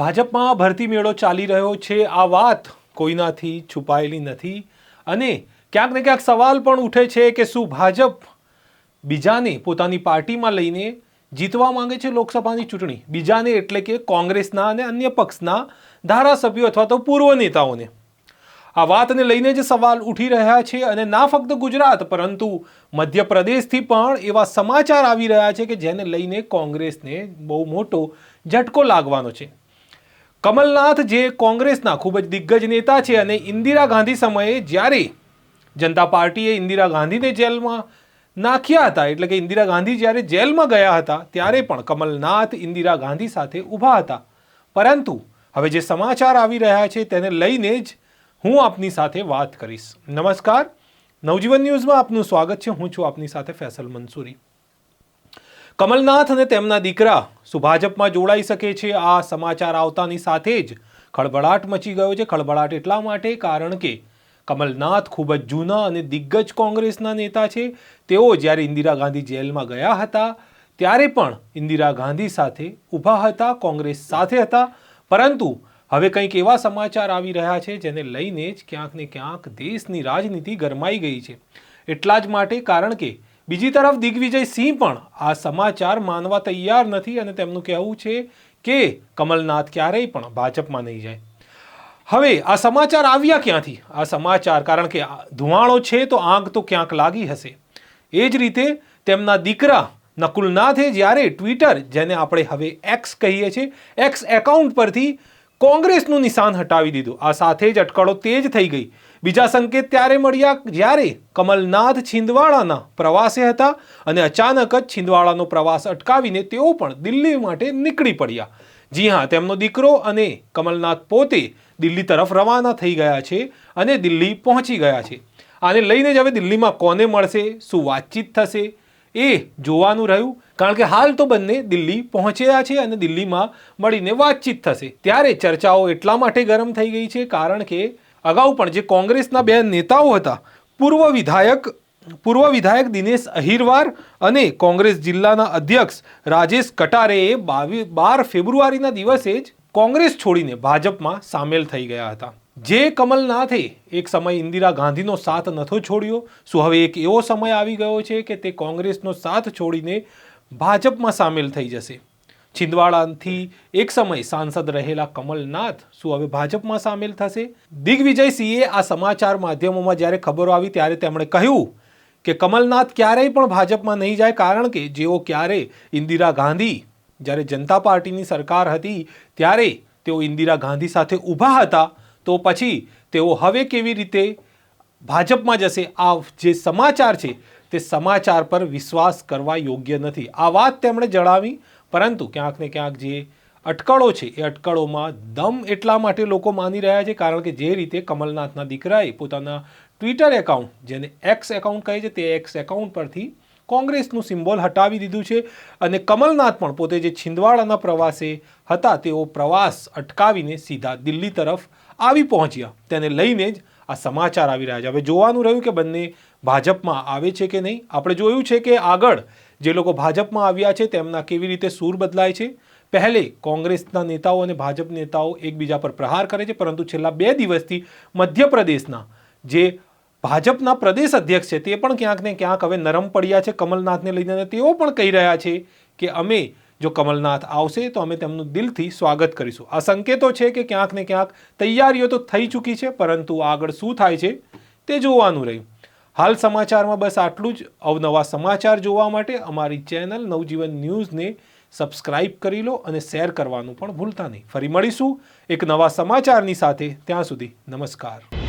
ભાજપમાં ભરતી મેળો ચાલી રહ્યો છે. આ વાત કોઈનાથી છુપાયેલી નથી. અને ક્યાંક ને ક્યાંક સવાલ પણ ઉઠે છે કે શું ભાજપ બીજાને પોતાની પાર્ટીમાં લઈને જીતવા માંગે છે લોકસભાની ચૂંટણી? બીજાને એટલે કે કોંગ્રેસના અને અન્ય પક્ષના ધારાસભ્યો અથવા તો પૂર્વ નેતાઓને? આ વાતને લઈને જ સવાલ ઉઠી રહ્યા છે અને ના ફક્ત ગુજરાત, પરંતુ મધ્યપ્રદેશથી પણ એવા સમાચાર આવી રહ્યા છે કે જેને લઈને કોંગ્રેસને બહુ મોટો ઝટકો લાગવાનો છે. કમલનાથ જે કોંગ્રેસના ખૂબ જ દિગ્ગજ નેતા છે અને ઇન્દિરા ગાંધી સમયે જ્યારે જનતા પાર્ટીએ ઇન્દિરા ગાંધીને જેલમાં નાખ્યા હતા, એટલે કે ઇન્દિરા ગાંધી જ્યારે જેલમાં ગયા હતા, ત્યારે પણ કમલનાથ ઇન્દિરા ગાંધી સાથે ઊભા હતા. પરંતુ હવે જે સમાચાર આવી રહ્યા છે તેને લઈને જ હું આપની સાથે વાત કરીશ. નમસ્કાર. નવજીવન ન્યૂઝમાં આપનું સ્વાગત છે. હું છું આપની સાથે ફેસલ મંસૂરી. કમલનાથ અને તેમના દીકરા સુભાજપમાં જોડાઈ શકે છે. આ સમાચાર આવતાની સાથે જ ખળભળાટ મચી ગયો છે. ખળભળાટ એટલા માટે કારણ કે કમલનાથ ખૂબ જ જૂના અને દિગ્ગજ કોંગ્રેસના નેતા છે. તેઓ જ્યારે ઇન્દિરા ગાંધી જેલમાં ગયા હતા, ત્યારે પણ ઇન્દિરા ગાંધી સાથે ઊભા હતા, કોંગ્રેસ સાથે હતા. પરંતુ હવે કંઈક એવા સમાચાર આવી રહ્યા છે, જેને લઈને જ ક્યાંક ને ક્યાંક દેશની રાજનીતિ ગરમાઈ ગઈ છે. એટલા જ માટે કારણ કે બીજી તરફ દિગ્વિજય સિંહ પણ આ સમાચાર માનવા તૈયાર નથી અને તેમનું કહેવું છે કે કમલનાથ ક્યારેય પણ ભાજપમાં નહીં જાય. હવે આ સમાચાર આવ્યા ક્યાંથી? આ સમાચાર, કારણ કે ધુવાણો છે તો આંક તો ક્યાંક લાગી હશે. એ જ રીતે તેમના દીકરા નકુલનાથે જ્યારે ટ્વિટર, જેને આપણે હવે એક્સ કહીએ છીએ એક્સ એકાઉન્ટ પરથી કોંગ્રેસનું નિશાન હટાવી દીધું. આ સાથે જ અટકળો તેજ થઈ ગઈ. બીજા સંકેત ત્યારે મળ્યા જ્યારે કમલનાથ છિંદવાડાના પ્રવાસે હતા અને અચાનક જ છિંદવાડાનો પ્રવાસ અટકાવીને તેઓ પણ દિલ્હી માટે નીકળી પડ્યા. જી હા, તેમનો દીકરો અને કમલનાથ પોતે દિલ્હી તરફ રવાના થઈ ગયા છે અને દિલ્હી પહોંચી ગયા છે. આને લઈને જ હવે દિલ્હીમાં કોને મળશે, શું વાતચીત થશે, એ જોવાનું રહ્યું, કારણ કે હાલ તો બંને દિલ્હી પહોંચ્યા છે અને દિલ્હીમાં મળીને વાતચીત થશે. ત્યારે ચર્ચાઓ એટલા માટે ગરમ થઈ ગઈ છે, કારણ કે અગાઉ પણ જે કોંગ્રેસના બે નેતાઓ હતા, પૂર્વ વિધાયક પૂર્વ વિધાયક દિનેશ અહિરવાર અને કોંગ્રેસ જિલ્લાના અધ્યક્ષ રાજેશ કટારેએ બાવી, બાર ફેબ્રુઆરીના દિવસે જ કોંગ્રેસ છોડીને ભાજપમાં સામેલ થઈ ગયા હતા. જે કમલનાથે એક સમય ઇન્દિરા ગાંધીનો સાથ નથો છોડ્યો, શું હવે એક એવો સમય આવી ગયો છે કે તે કોંગ્રેસનો સાથ છોડીને ભાજપમાં સામેલ થઈ જશે? છિંદવાડાથી એક સમય સાંસદ રહેલા કમલનાથ શું હવે ભાજપમાં સામેલ થશે? દિગ્વિજયસિંહે આ સમાચાર માધ્યમોમાં જ્યારે ખબરો આવી ત્યારે તેમણે કહ્યું કે કમલનાથ ક્યારેય પણ ભાજપમાં નહીં જાય કારણ કે જેઓ ક્યારે ઇન્દિરા ગાંધી જ્યારે જનતા પાર્ટીની સરકાર હતી ત્યારે તેઓ ઇન્દિરા ગાંધી સાથે ઊભા હતા તો પછી તેઓ હવે કેવી રીતે ભાજપમાં જશે? આ જે સમાચાર છે તે સમાચાર પર વિશ્વાસ કરવા યોગ્ય નથી. આ વાત તેમણે જણાવી. પરંતુ ક્યાંક ને ક્યાંક જે અટકળો છે, એ અટકળોમાં દમ એટલા માટે લોકો માની રહ્યા છે, કારણ કે જે રીતે કમલનાથના દીકરાએ પોતાના ટ્વિટર એકાઉન્ટ, જેને એક્સ એકાઉન્ટ કહે છે, તે એક્સ એકાઉન્ટ પરથી કોંગ્રેસનું સિમ્બોલ હટાવી દીધું છે અને કમલનાથ પણ પોતે જે છિંદવાડાના પ્રવાસે હતા, તેઓ પ્રવાસ અટકાવીને સીધા દિલ્હી તરફ આવી પહોંચ્યા. તેને લઈને જ આ સમાચાર આવી રહ્યા છે. હવે જોવાનું રહ્યું કે બંને ભાજપમાં આવે છે કે નહીં. આપણે જોયું છે કે આગળ જે લોકો ભાજપમાં આવ્યા છે, તેમના કેવી રીતે સૂર બદલાય છે? પહેલે કોંગ્રેસના નેતાઓ અને ભાજપ નેતાઓ એકબીજા પર પ્રહાર કરે છે, પરંતુ છેલ્લા બે દિવસથી મધ્યપ્રદેશના જે ભાજપના પ્રદેશ અધ્યક્ષ છે, તે પણ ક્યાંક ને ક્યાંક હવે નરમ પડ્યા છે. કમલનાથને લઈને તેઓ પણ કહી રહ્યા છે કે અમે જો કમલનાથ આવશે, તો અમે તેમનું દિલથી સ્વાગત કરીશું. આ સંકેતો છે કે ક્યાંક ને ક્યાંક તૈયારીઓ તો થઈ ચૂકી છે, પરંતુ આગળ શું થાય છે, તે જોવાનું રહ્યું. હાલ સમાચારમાં બસ આટલું જ. અવનવા સમાચાર જોવા માટે અમારી ચેનલ નવજીવન ન્યૂઝને સબસ્ક્રાઇબ કરી લો અને શેર કરવાનું પણ ભૂલતા નહીં. ફરી મળીશું એક નવા સમાચારની સાથે. ત્યાં સુધી નમસ્કાર.